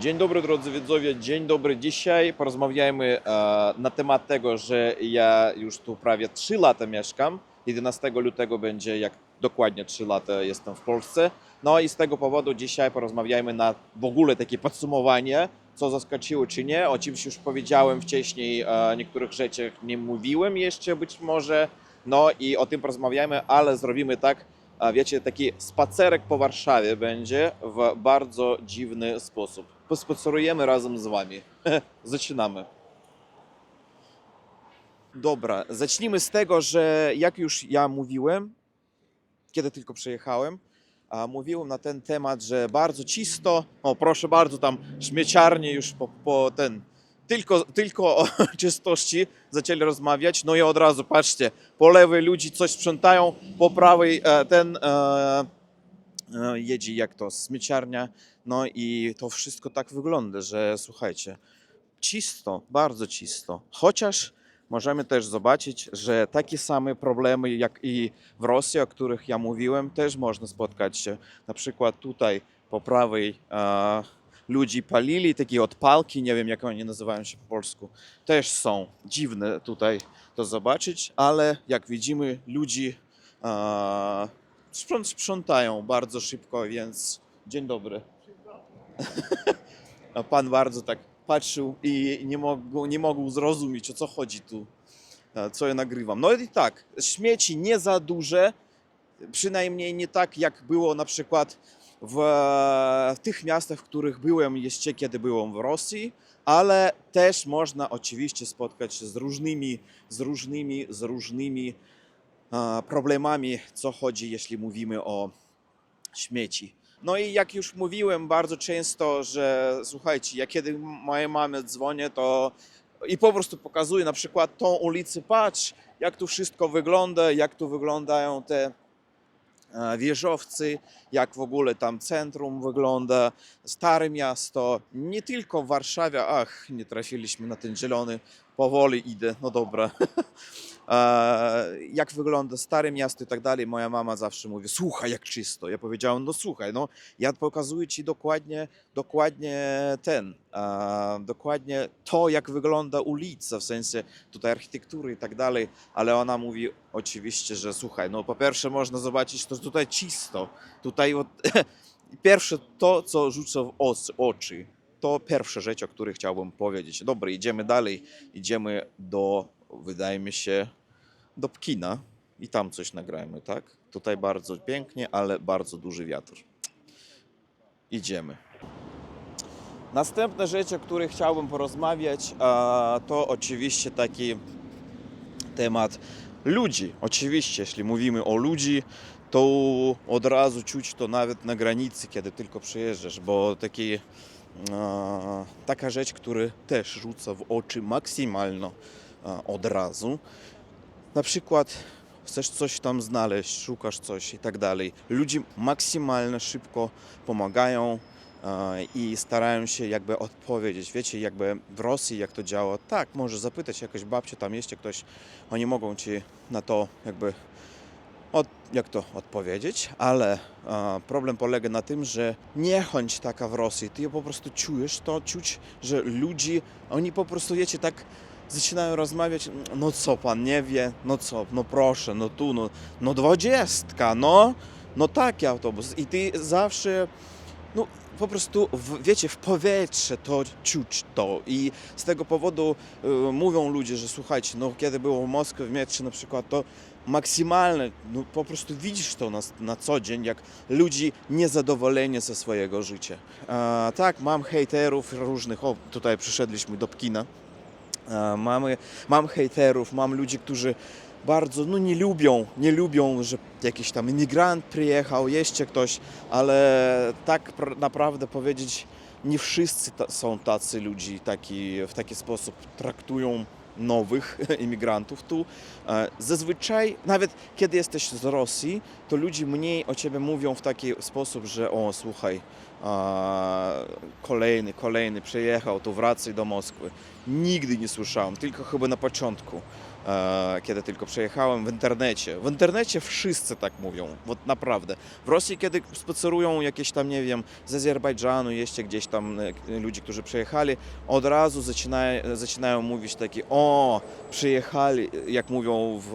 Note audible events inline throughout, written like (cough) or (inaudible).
Dzień dobry drodzy widzowie, dzień dobry. Dzisiaj porozmawiajmy e, na temat tego, że ja już tu prawie 3 lata mieszkam. 11 lutego będzie jak dokładnie 3 lata jestem w Polsce. No i z tego powodu dzisiaj porozmawiajmy na w ogóle takie podsumowanie, co zaskoczyło czy nie. O czymś już powiedziałem wcześniej, e, niektórych rzeczach nie mówiłem jeszcze być może. No i o tym porozmawiajmy, ale zrobimy tak, a wiecie, taki spacerek po Warszawie będzie w bardzo dziwny sposób. Pospacerujemy razem z wami. (laughs) Zaczynamy. Dobra, zacznijmy z tego, że jak już ja mówiłem, kiedy tylko przyjechałem, a mówiłem na ten temat, że bardzo czysto, o proszę bardzo, tam śmieciarnie już po, po ten, tylko, tylko o (laughs) czystości zaczęli rozmawiać, no i od razu patrzcie, po lewej ludzi coś sprzątają, po prawej e, ten e, jedzie jak to, śmieciarnia, no i to wszystko tak wygląda, że słuchajcie, czysto, bardzo czysto, chociaż możemy też zobaczyć, że takie same problemy jak i w Rosji, o których ja mówiłem, też można spotkać się. Na przykład tutaj po prawej e, ludzi palili, takie odpalki, nie wiem jak oni nazywają się po polsku, też są dziwne tutaj to zobaczyć, ale jak widzimy, ludzi e, sprząt- sprzątają bardzo szybko, więc dzień dobry. A (laughs) pan bardzo tak patrzył i nie mógł, nie mógł zrozumieć, o co chodzi tu, e, co ja nagrywam. No i tak, śmieci nie za duże, przynajmniej nie tak, jak było na przykład w, w tych miastach, w których byłem jeszcze, kiedy byłem w Rosji, ale też można oczywiście spotkać się z różnymi, z różnymi, z różnymi problemami, co chodzi, jeśli mówimy o śmieci. No i jak już mówiłem bardzo często, że słuchajcie, ja kiedy mojej mamie dzwonię, to i po prostu pokazuję na przykład tą ulicę, patrz, jak tu wszystko wygląda, jak tu wyglądają te e, wieżowcy, jak w ogóle tam centrum wygląda, stare miasto, nie tylko w Warszawie, ach, nie trafiliśmy na ten zielony, powoli idę, no dobra. (laughs) E, jak wygląda stare miasto i tak dalej, moja mama zawsze mówi, słuchaj jak czysto. Ja powiedziałem, no słuchaj, no ja pokazuję ci dokładnie, dokładnie ten, e, dokładnie to, jak wygląda ulica, w sensie tutaj architektury i tak dalej, ale ona mówi oczywiście, że słuchaj, no po pierwsze można zobaczyć, to tutaj czysto, tutaj od, (laughs) pierwsze to, co rzuca w oczy, to pierwsza rzecz, o której chciałbym powiedzieć. Dobra, idziemy dalej, idziemy do, wydaje mi się, do kina i tam coś nagrajmy, tak? Tutaj bardzo pięknie, ale bardzo duży wiatr. Idziemy. Następna rzecz, o której chciałbym porozmawiać, to oczywiście taki temat ludzi. Oczywiście, jeśli mówimy o ludzi, to od razu czuć to nawet na granicy, kiedy tylko przyjeżdżasz, bo taki, taka rzecz, która też rzuca w oczy maksymalnie e, od razu. Na przykład chcesz coś tam znaleźć, szukasz coś i tak dalej. Ludzie maksymalnie szybko pomagają e, i starają się jakby odpowiedzieć. Wiecie, jakby w Rosji jak to działa, tak, możesz zapytać jakąś babcię, tam jest ktoś, oni mogą ci na to jakby od, jak to odpowiedzieć, ale e, problem polega na tym, że niechęć taka w Rosji, ty po prostu czujesz to, czuć, że ludzi, oni po prostu, wiecie, tak zaczynają rozmawiać, no co pan nie wie, no co, no proszę, no tu, no, no dwudziestka, no, no taki autobus. I ty zawsze, no po prostu, w, wiecie, w powietrze to czuć to. I z tego powodu y, mówią ludzie, że słuchajcie, no kiedy było w Moskwie, w metrze na przykład, to maksymalne, no po prostu widzisz to na, na co dzień, jak ludzi niezadowoleni ze swojego życia. E, tak, mam hejterów różnych, o tutaj przyszedliśmy do kina, mamy, mam hejterów, mam ludzi, którzy bardzo no, nie lubią, nie lubią, że jakiś tam imigrant przyjechał, jeszcze ktoś, ale tak pr- naprawdę powiedzieć, nie wszyscy ta, są tacy ludzi, taki, w taki sposób traktują nowych (laughs) imigrantów tu. E, Zazwyczaj, nawet kiedy jesteś z Rosji, to ludzie mniej o ciebie mówią w taki sposób, że o słuchaj, kolejny, kolejny przyjechał, to wracaj do Moskwy. Nigdy nie słyszałem, tylko chyba na początku, kiedy tylko przyjechałem w internecie. W internecie wszyscy tak mówią, вот naprawdę. W Rosji, kiedy spacerują jakieś tam, nie wiem, z Azerbejdżanu, jeszcze gdzieś tam e, ludzi, którzy przyjechali, od razu zaczynają, zaczynają mówić takie, o, przyjechali, jak mówią w,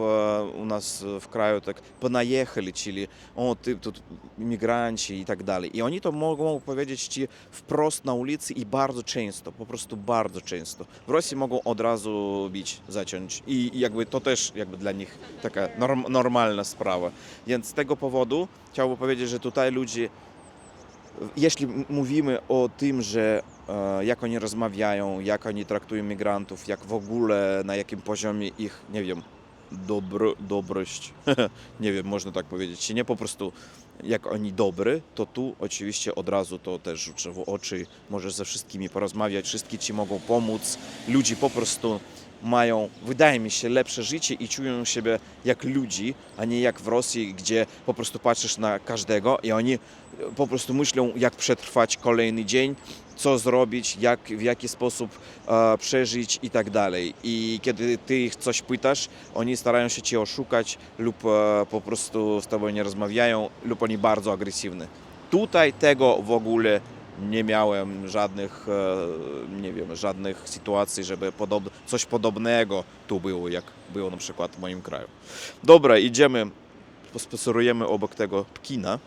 u nas w kraju, tak, понajechali, czyli o, ty тут imigranci i tak dalej. I oni to mogą powiedzieć ci wprost na ulicy i bardzo często, po prostu bardzo często. W Rosji mogą od razu bić, zaciąć i i jakby to też jakby dla nich taka norm, normalna sprawa. Więc z tego powodu chciałbym powiedzieć, że tutaj ludzie jeśli mówimy o tym, że e, jak oni rozmawiają, jak oni traktują migrantów, jak w ogóle na jakim poziomie ich, nie wiem, dobro, dobrość, (laughs) nie wiem, można tak powiedzieć, czy nie po prostu jak oni dobry, to tu oczywiście od razu to też rzucę w oczy, możesz ze wszystkimi porozmawiać, wszystkie ci mogą pomóc, ludzie po prostu mają, wydaje mi się, lepsze życie i czują siebie jak ludzi, a nie jak w Rosji, gdzie po prostu patrzysz na każdego i oni po prostu myślą, jak przetrwać kolejny dzień, co zrobić, jak, w jaki sposób e, przeżyć i tak dalej. I kiedy ty ich coś pytasz, oni starają się cię oszukać lub e, po prostu z tobą nie rozmawiają, lub oni bardzo agresywni. Tutaj tego w ogóle nie miałem żadnych, e, nie wiem, żadnych sytuacji, żeby podob, coś podobnego tu było, jak było na przykład w moim kraju. Dobra, idziemy, pospacerujemy obok tego kina.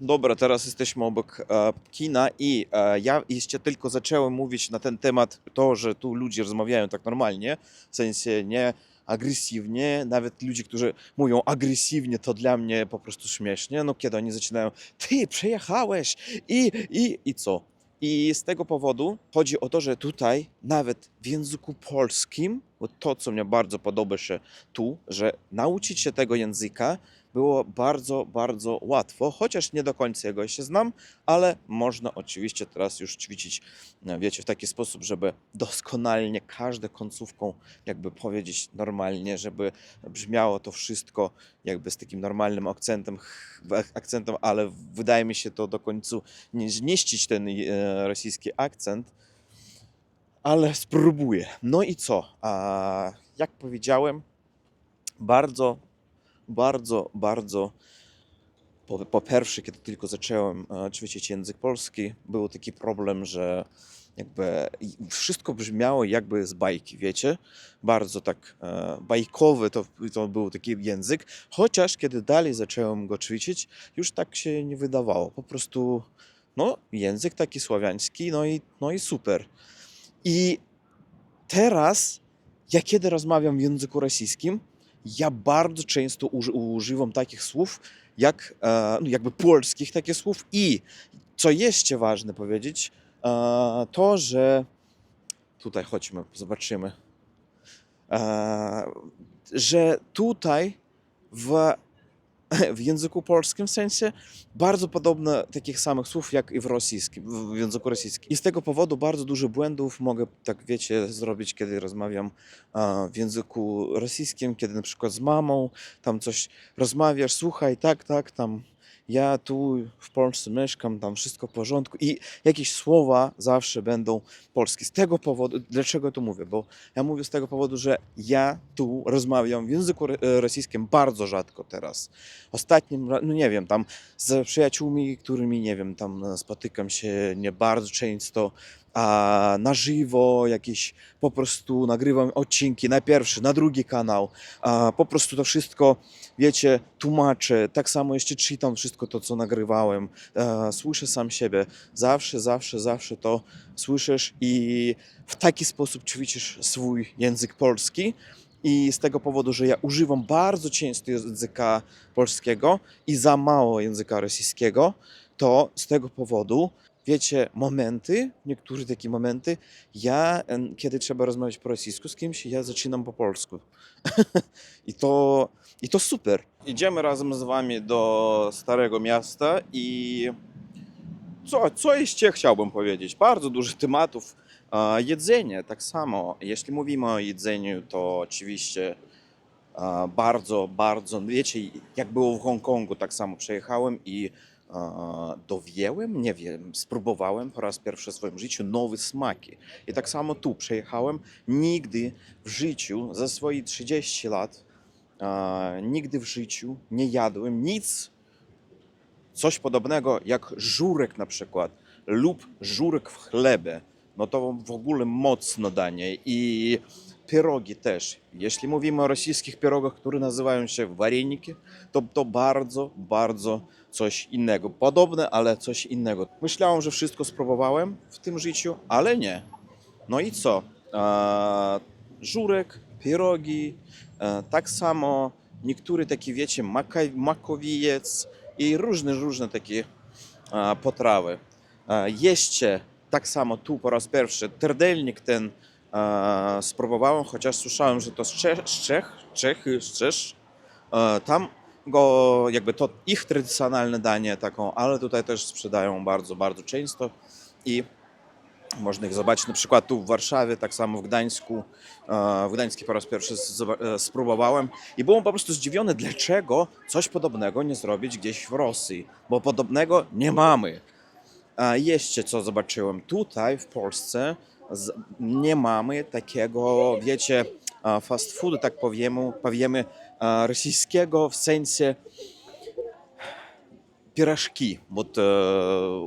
Dobra, teraz jesteśmy obok e, kina i e, ja jeszcze tylko zacząłem mówić na ten temat, to, że tu ludzie rozmawiają tak normalnie, w sensie nie agresywnie, nawet ludzie, którzy mówią agresywnie, to dla mnie po prostu śmiesznie, no kiedy oni zaczynają, ty przejechałeś i, i, i co? I z tego powodu chodzi o to, że tutaj nawet w języku polskim, to co mnie bardzo podoba się tu, że nauczyć się tego języka było bardzo, bardzo łatwo, chociaż nie do końca jego jeszcze znam, ale można oczywiście teraz już ćwiczyć, e, wiecie, w taki sposób, żeby doskonalnie każdą końcówką jakby powiedzieć normalnie, żeby brzmiało to wszystko jakby z takim normalnym akcentem, akcentem ale wydaje mi się to do końca nie znieścić ten e, rosyjski akcent, ale spróbuję. No i co? A, jak powiedziałem, bardzo bardzo, bardzo. Po, po pierwsze, kiedy tylko zacząłem e, ćwiczyć język polski, był taki problem, że jakby wszystko brzmiało jakby z bajki, wiecie? Bardzo tak e, bajkowy to, to był taki język, chociaż kiedy dalej zacząłem go ćwiczyć, już tak się nie wydawało. Po prostu, no, język taki słowiański, no i, no i super. I teraz, ja kiedy rozmawiam w języku rosyjskim, ja bardzo często uży, używam takich słów, jak e, no jakby polskich takich słów i co jeszcze ważne powiedzieć, e, to, że tutaj chodźmy, zobaczymy, e, że tutaj w, (laughs) w języku polskim w sensie bardzo podobne takich samych słów jak i w rosyjskim, w języku rosyjskim. I z tego powodu bardzo dużo błędów mogę, tak wiecie, zrobić, kiedy rozmawiam w języku rosyjskim, kiedy na przykład z mamą tam coś rozmawiasz, słuchaj, tak, tak, tam ja tu w Polsce mieszkam, tam wszystko w porządku i jakieś słowa zawsze będą polskie. Z tego powodu, dlaczego to mówię? Bo ja mówię z tego powodu, że ja tu rozmawiam w języku e, rosyjskim bardzo rzadko teraz. Ostatnim, no nie wiem, tam z przyjaciółmi, którymi, nie wiem, tam e, spotykam się nie bardzo często, a na żywo jakieś po prostu nagrywam odcinki na pierwszy, na drugi kanał, a po prostu to wszystko, wiecie, tłumaczę, tak samo jeszcze czytam wszystko to, co nagrywałem, e, słyszę sam siebie, zawsze, zawsze, zawsze to słyszysz i w taki sposób ćwiczysz swój język polski. I z tego powodu, że ja używam bardzo często języka polskiego i za mało języka rosyjskiego, to z tego powodu, wiecie, momenty, niektóre takie momenty, ja, kiedy trzeba rozmawiać po rosyjsku z kimś, ja zaczynam po polsku. (laughs) I to, I to super. Idziemy razem z wami do Starego Miasta i co, co jeszcze chciałbym powiedzieć? Bardzo dużo tematów. Jedzenie, tak samo. Jeśli mówimy o jedzeniu, to oczywiście bardzo, bardzo, wiecie, jak było w Hongkongu, tak samo przejechałem i dowiedziałem, nie wiem, spróbowałem po raz pierwszy w swoim życiu nowe smaki. I tak samo tu przyjechałem, nigdy w życiu, za swoje 30 lat, nigdy w życiu nie jadłem nic, coś podobnego jak żurek na przykład lub żurek w chlebie. No to w ogóle mocno danie i pierogi też. Jeśli mówimy o rosyjskich pierogach, które nazywają się wareniki, to to bardzo, bardzo coś innego. Podobne, ale coś innego. Myślałem, że wszystko spróbowałem w tym życiu, ale nie. No i co? Żurek, pierogi, e, tak samo niektóre takie, wiecie, maka, makowijec i różne, różne takie e, potrawy. E, Jeszcze tak samo tu po raz pierwszy terdelnik ten spróbowałem, chociaż słyszałem, że to z Czech, z Czech, z. E, tam go, jakby to ich tradycjonalne danie taką, ale tutaj też sprzedają bardzo, bardzo często i można ich zobaczyć na przykład tu w Warszawie, tak samo w Gdańsku. E, W Gdańsku po raz pierwszy e, spróbowałem i byłem po prostu zdziwiony, dlaczego coś podobnego nie zrobić gdzieś w Rosji, bo podobnego nie mamy. A jeszcze co zobaczyłem, tutaj w Polsce nie mamy takiego, wiecie, a, fast foodu, tak powiemy, powiemy, a, rosyjskiego w sensie пирожки. Вот, e,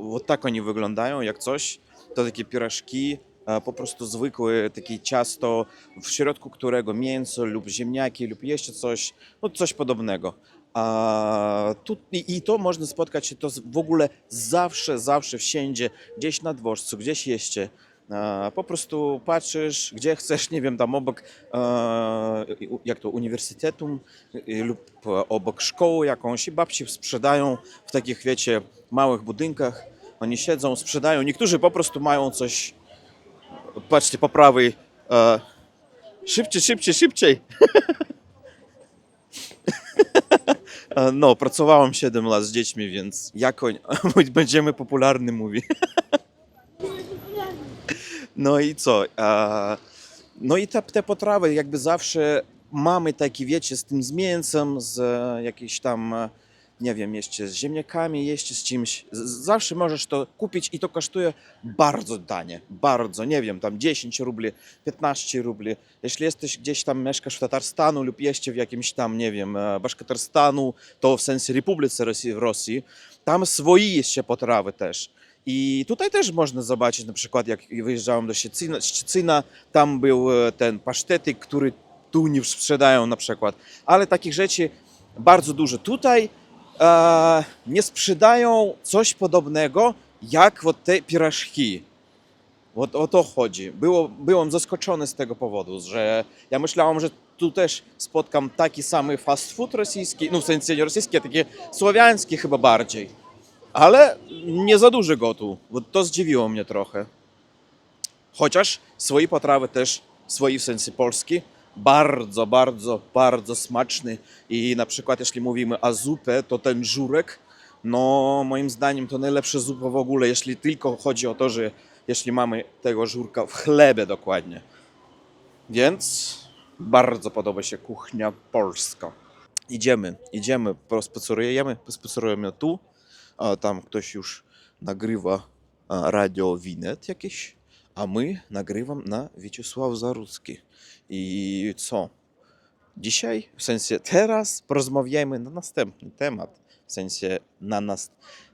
вот tak oni wyglądają, jak coś. To takie pirażki, e, po prostu zwykłe, takie ciasto, w środku którego mięso lub ziemniaki lub jeszcze coś, no coś podobnego. A tu, i, I to można spotkać się to z- w ogóle zawsze, zawsze, wszędzie, gdzieś na dworcu, gdzieś jeszcze. E, Po prostu patrzysz, gdzie chcesz, nie wiem, tam obok, e, jak to, uniwersytetu lub e, obok szkoły jakąś i babci sprzedają w takich, wiecie, małych budynkach. Oni siedzą, sprzedają. Niektórzy po prostu mają coś, patrzcie, po prawej, szybciej, szybciej, szybciej. (laughs) No, pracowałem 7 lat z dziećmi, więc jako (laughs) będziemy popularny, mówi. (laughs) No i co? E, No i te, te potrawy jakby zawsze mamy takie, wiecie, z tym z mięsem, z e, jakieś tam, e, nie wiem, jeszcze z ziemniakami, jeszcze z czymś. Z- Zawsze możesz to kupić i to kosztuje bardzo tanie, bardzo, nie wiem, tam 10 rubli, 15 rubli. Jeśli jesteś gdzieś tam, mieszkasz w Tatarstanu lub jeszcze w jakimś tam, nie wiem, e, to w sensie Republice Rosji, w Rosji, tam swoi jeszcze potrawy też. I tutaj też można zobaczyć, na przykład jak wyjeżdżałem do Szczecina, Szczecina tam był e, ten pasztetyk, który tu nie sprzedają na przykład. Ale takich rzeczy bardzo dużo. Tutaj e, nie sprzedają coś podobnego jak вот te pirażki. Вот o to chodzi. Było, byłem zaskoczony z tego powodu, że ja myślałem, że tu też spotkam taki sam fast food rosyjski, no w sensie nie rosyjski, a taki słowiański chyba bardziej. Ale nie za dużo go tu. Bo to zdziwiło mnie trochę. Chociaż swoje potrawy też, swoi w sensie polski, bardzo, bardzo, bardzo smaczny. I na przykład jeśli mówimy o zupę, to ten żurek, no moim zdaniem to najlepsza zupa w ogóle, jeśli tylko chodzi o to, że jeśli mamy tego żurka w chlebie dokładnie. Więc bardzo podoba się kuchnia polska. Idziemy, idziemy, pospacerujemy, pospacerujemy tu, a tam ktoś już nagrywa radio Winet jakieś, a my nagrywam na Wieczysław Zarudzki. I co? Dzisiaj, w sensie teraz porozmawiajmy na następny temat, w sensie na nas.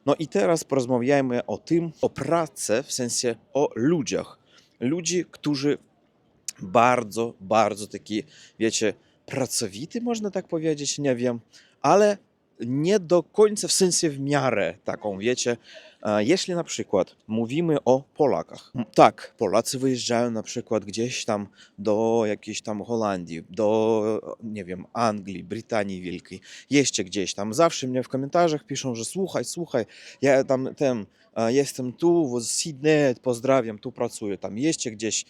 No i teraz porozmawiajmy o tym, o pracy, w sensie o ludziach. Ludzi, którzy bardzo, bardzo taki, wiecie, pracowity, można tak powiedzieć, nie wiem, ale nie do końca w sensie w miarę taką, wiecie. E, Jeśli na przykład mówimy o Polakach, m, tak, Polacy wyjeżdżają na przykład gdzieś tam do jakiejś tam Holandii, do, nie wiem, Anglii, Brytanii Wielkiej, jeszcze gdzieś tam. Zawsze mnie w komentarzach piszą, że słuchaj, słuchaj, ja tam ten, e, jestem tu, z Sydney, pozdrawiam, tu pracuję, tam jeszcze gdzieś.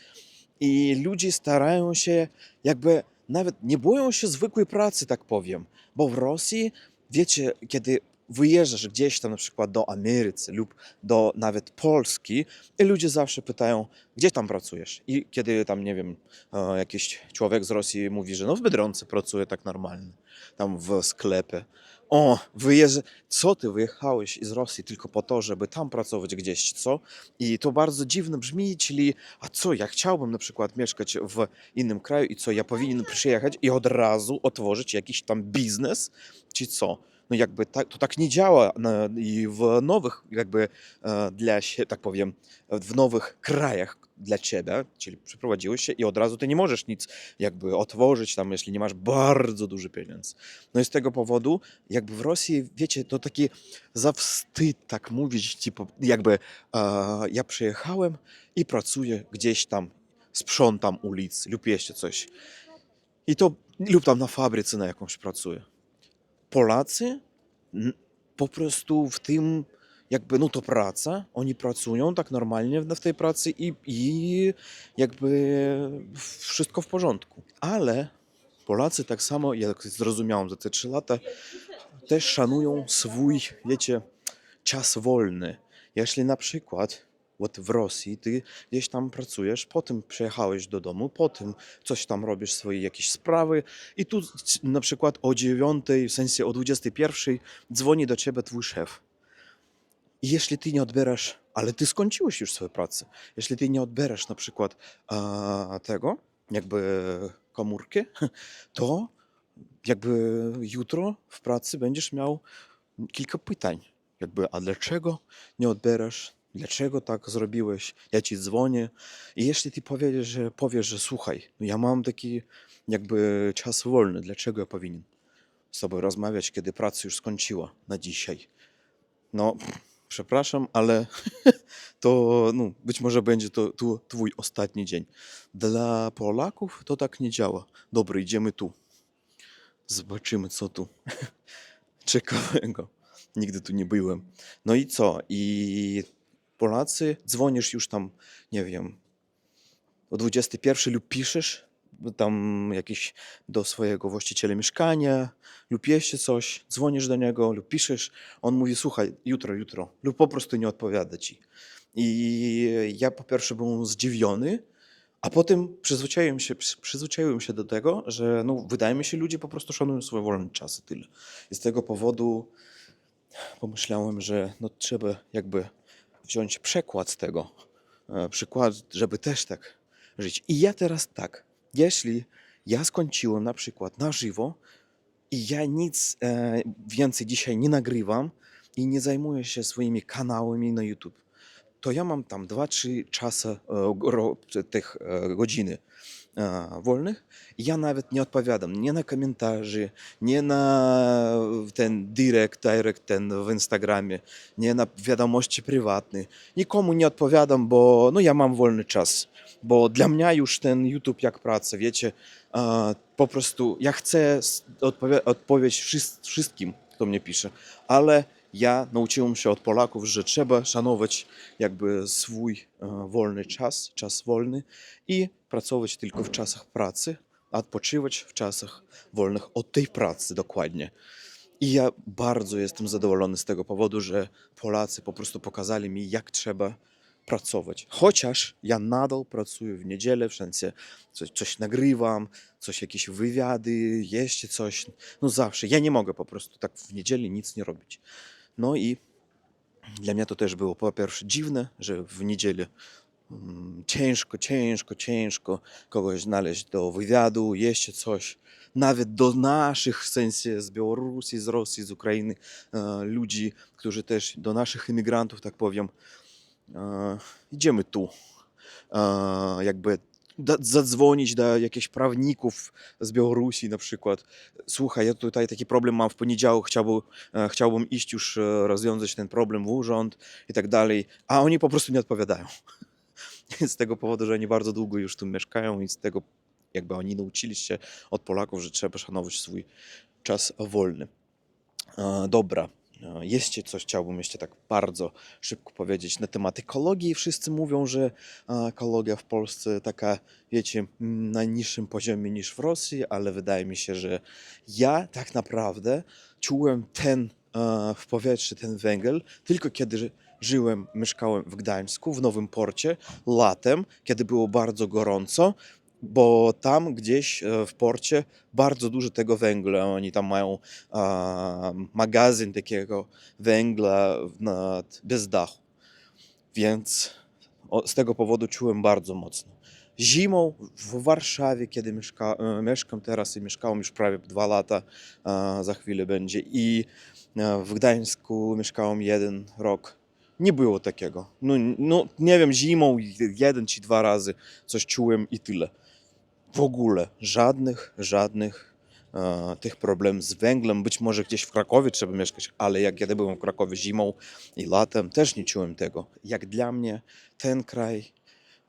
I ludzie starają się, jakby nawet nie boją się zwykłej pracy, tak powiem, bo w Rosji, wiecie, kiedy wyjeżdżasz gdzieś tam na przykład do Ameryki lub do nawet Polski i ludzie zawsze pytają, gdzie tam pracujesz? I kiedy tam, nie wiem, e, jakiś człowiek z Rosji mówi, że no w Biedronce pracuje tak normalnie, tam w sklepie, o, wyjeżdża, co ty wyjechałeś z Rosji tylko po to, żeby tam pracować gdzieś, co? I to bardzo dziwne brzmi, czyli, a co, ja chciałbym na przykład mieszkać w innym kraju i co, ja powinien przyjechać i od razu otworzyć jakiś tam biznes, czy co? No jakby tak, to tak nie działa i w nowych, jakby dla się, tak powiem, w nowych krajach dla ciebie, czyli przeprowadziłeś się i od razu ty nie możesz nic jakby otworzyć tam, jeśli nie masz bardzo duży pieniądz. No i z tego powodu, jakby w Rosji, wiecie, to taki za wstyd tak mówić, typu, jakby e, ja przyjechałem i pracuję gdzieś tam, sprzątam ulicy lub jeszcze coś. I to, lub tam na fabryce na jakąś pracuję. Polacy po prostu w tym, jakby, no to praca, oni pracują tak normalnie w tej pracy i, i jakby wszystko w porządku. Ale Polacy tak samo, jak zrozumiałem za te trzy lata, też szanują swój, wiecie, czas wolny. Jeśli na przykład вот w Rosji ty gdzieś tam pracujesz, potem przyjechałeś do domu, potem coś tam robisz swoje jakieś sprawy i tu c- na przykład o 9, w sensie o 21 dzwoni do ciebie twój szef. I jeśli ty nie odbierasz, ale ty skończyłeś już swoją pracę, jeśli ty nie odbierasz na przykład e, tego, jakby komórki, (laughs) to jakby jutro w pracy będziesz miał kilka pytań. Jakby, a dlaczego nie odbierasz? Dlaczego tak zrobiłeś? Ja ci dzwonię. I jeśli ty powiesz, że powiesz, że słuchaj, no ja mam taki jakby czas wolny, dlaczego ja powinien z tobą rozmawiać, kiedy praca już skończyła na dzisiaj? No, przepraszam, ale (laughs) to no, być może będzie to, to twój ostatni dzień. Dla Polaków to tak nie działa. Dobra, idziemy tu. Zobaczymy, co tu (laughs) ciekawego. Nigdy tu nie byłem. No i co? I Polacy, dzwonisz już tam, nie wiem, o 21 lub piszesz tam jakiś do swojego właściciela mieszkania lub jeszcze coś, dzwonisz do niego lub piszesz, on mówi słuchaj, jutro, jutro lub po prostu nie odpowiada ci. I ja po pierwsze byłem zdziwiony, a potem przyzwyczaiłem się, przy- przyzwyczaiłem się do tego, że no, wydaje mi się, ludzie po prostu szanują swój wolny czas i tyle. I z tego powodu pomyślałem, że no, trzeba jakby wziąć przykład z tego. e, Przykład, żeby też tak żyć. I ja teraz tak, jeśli ja skończyłem na przykład na żywo i ja nic e, więcej dzisiaj nie nagrywam i nie zajmuję się swoimi kanałami na YouTube, to ja mam tam 2-3 czasy e, tych godziny i ja nawet nie odpowiadam nie na komentarze, nie na ten direct, direct ten w Instagramie, nie na wiadomości prywatne. Nikomu nie odpowiadam, bo no ja mam wolny czas. Bo dla mnie już ten YouTube jak praca, wiecie, po prostu ja chcę odpowie- wszystkim, kto mnie pisze, ale ja nauczyłem się od Polaków, że trzeba szanować jakby swój e, wolny czas, czas wolny i pracować tylko w czasach pracy, odpoczywać w czasach wolnych od tej pracy dokładnie. I ja bardzo jestem zadowolony z tego powodu, że Polacy po prostu pokazali mi, jak trzeba pracować. Chociaż ja nadal pracuję w niedzielę, w sensie coś, coś nagrywam, coś, jakieś wywiady, jeszcze coś. No zawsze. Ja nie mogę po prostu tak w niedzielę nic nie robić. No i dla mnie to też było po pierwsze dziwne, że w niedzielę mm, ciężko, ciężko, ciężko kogoś znaleźć do wywiadu, jeszcze coś. Nawet do naszych, w sensie z Białorusi, z Rosji, z Ukrainy, e, ludzi, którzy też do naszych imigrantów, tak powiem, e, idziemy tu. E, jakby zadzwonić do jakichś prawników z Białorusi na przykład. Słuchaj, ja tutaj taki problem mam w poniedziałek, chciałbym, e, chciałbym iść już e, rozwiązać ten problem w urząd i tak dalej, a oni po prostu nie odpowiadają. (laughs) z tego powodu, że oni bardzo długo już tu mieszkają i z tego jakby oni nauczyli się od Polaków, że trzeba szanować swój czas wolny. E, Dobra, jeszcze coś chciałbym jeszcze tak bardzo szybko powiedzieć na temat ekologii. Wszyscy mówią, że e, ekologia w Polsce taka, wiecie, m, na niższym poziomie niż w Rosji, ale wydaje mi się, że ja tak naprawdę czułem ten e, w powietrzu, ten węgiel tylko kiedy ży- żyłem, mieszkałem w Gdańsku, w Nowym Porcie, latem, kiedy było bardzo gorąco bo tam gdzieś e, w porcie bardzo dużo tego węgla. Oni tam mają a, magazyn takiego węgla nad, bez dachu. Więc o, z tego powodu czułem bardzo mocno. Zimą w Warszawie, kiedy mieszka, e, mieszkam teraz i mieszkałem już prawie dwa lata, a, za chwilę będzie, i e, w Gdańsku mieszkałem jeden rok. Nie było takiego. No, no nie wiem, zimą jeden czy dwa razy coś czułem i tyle. W ogóle żadnych, żadnych e, tych problemów z węglem. Być może gdzieś w Krakowie trzeba mieszkać, ale jak kiedy byłem w Krakowie zimą i latem, też nie czułem tego. Jak dla mnie ten kraj,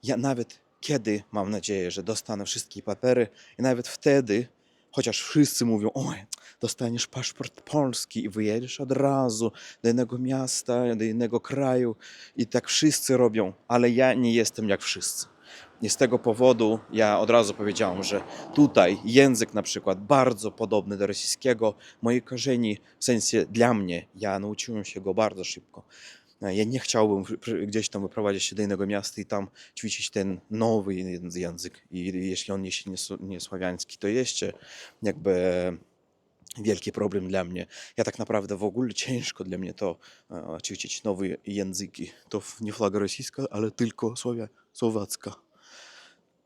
ja nawet kiedy mam nadzieję, że dostanę wszystkie papiery, i nawet wtedy, chociaż wszyscy mówią, oj, dostaniesz paszport polski i wyjedziesz od razu do innego miasta, do innego kraju i tak wszyscy robią, ale ja nie jestem jak wszyscy. I z tego powodu ja od razu powiedziałem, że tutaj język na przykład bardzo podobny do rosyjskiego, moje korzeni, w sensie dla mnie, ja nauczyłem się go bardzo szybko. Ja nie chciałbym gdzieś tam wyprowadzić się do innego miasta i tam ćwiczyć ten nowy język. I jeśli on jest nie słowiański, to jeszcze jakby wielki problem dla mnie. Ja tak naprawdę w ogóle (laughs) ciężko dla mnie to e, ćwiczyć nowe języki. To nie flaga rosyjska, ale tylko słowia, słowacka.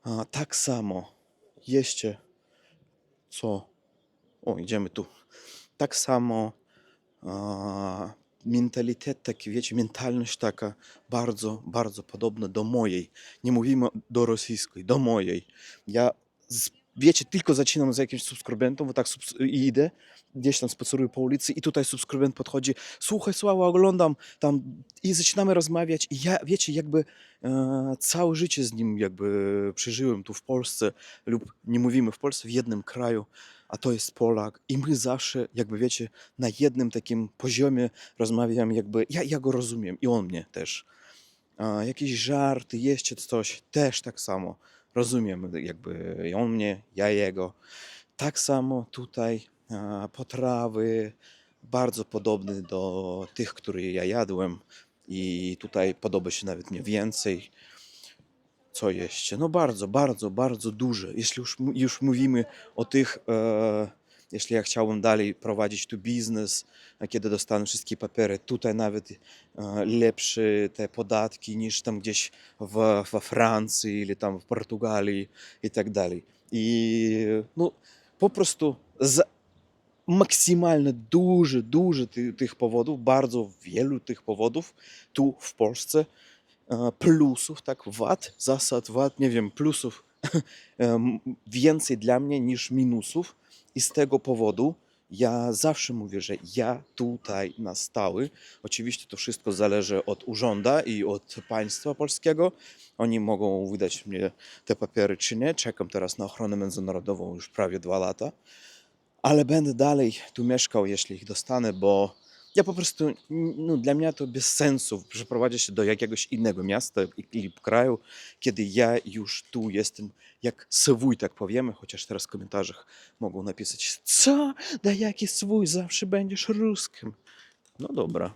A, tak samo jeszcze co? O, idziemy tu. Tak samo a, mentalitet taki, wiecie, mentalność taka bardzo, bardzo podobna do mojej. Nie mówimy do rosyjskiej, do mojej. Ja, z, wiecie, tylko zaczynam z jakimś subskrybentem, bo tak subs- i idę, gdzieś tam spaceruję po ulicy i tutaj subskrybent podchodzi, słuchaj, Sława, oglądam tam i zaczynamy rozmawiać i ja, wiecie, jakby e, całe życie z nim jakby przeżyłem tu w Polsce lub nie mówimy w Polsce, w jednym kraju, a to jest Polak i my zawsze, jakby wiecie, na jednym takim poziomie rozmawiamy, jakby ja, ja go rozumiem i on mnie też. A, jakieś żarty, jeszcze coś, też tak samo rozumiem, jakby on mnie, ja jego. Tak samo tutaj potrawy bardzo podobne do tych, które ja jadłem i tutaj podoba się nawet mnie więcej. Co jeszcze? No bardzo, bardzo, bardzo duże. Jeśli już, już mówimy o tych, e, jeśli ja chciałbym dalej prowadzić tu biznes, kiedy dostanę wszystkie papiery, tutaj nawet e, lepsze te podatki niż tam gdzieś w, we Francji, ili tam w Portugalii i tak dalej. I no, po prostu za maksymalnie duży, duży ty, tych powodów, bardzo wielu tych powodów tu w Polsce, e, plusów, tak, wad, zasad wad, nie wiem, plusów (laughs) e, więcej dla mnie niż minusów, i z tego powodu ja zawsze mówię, że ja tutaj na stały, oczywiście to wszystko zależy od urzęda i od państwa polskiego, oni mogą wydać mnie te papiery czy nie, czekam teraz na ochronę międzynarodową już prawie dwa lata, ale będę dalej tu mieszkał, jeśli ich dostanę, bo ja po prostu, no dla mnie to bez sensu przeprowadzić się do jakiegoś innego miasta i- kraju, kiedy ja już tu jestem jak swój, tak powiemy, chociaż teraz w komentarzach mogą napisać, co, da jaki swój, zawsze będziesz ruskim. No dobra,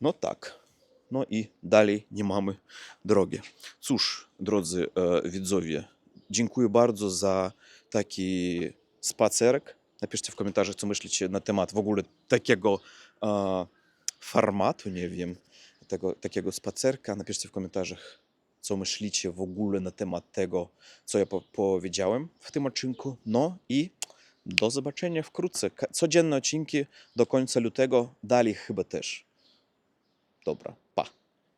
no tak. No i dalej nie mamy drogi. Cóż, drodzy e, widzowie, dziękuję bardzo za taki spacerek. Napiszcie w komentarzach, co myślicie na temat w ogóle takiego formatu, nie wiem, tego, takiego spacerka. Napiszcie w komentarzach, co myślicie w ogóle na temat tego, co ja po, powiedziałem w tym odcinku. No i do zobaczenia wkrótce. Codzienne odcinki do końca lutego, dalej chyba też. Dobra.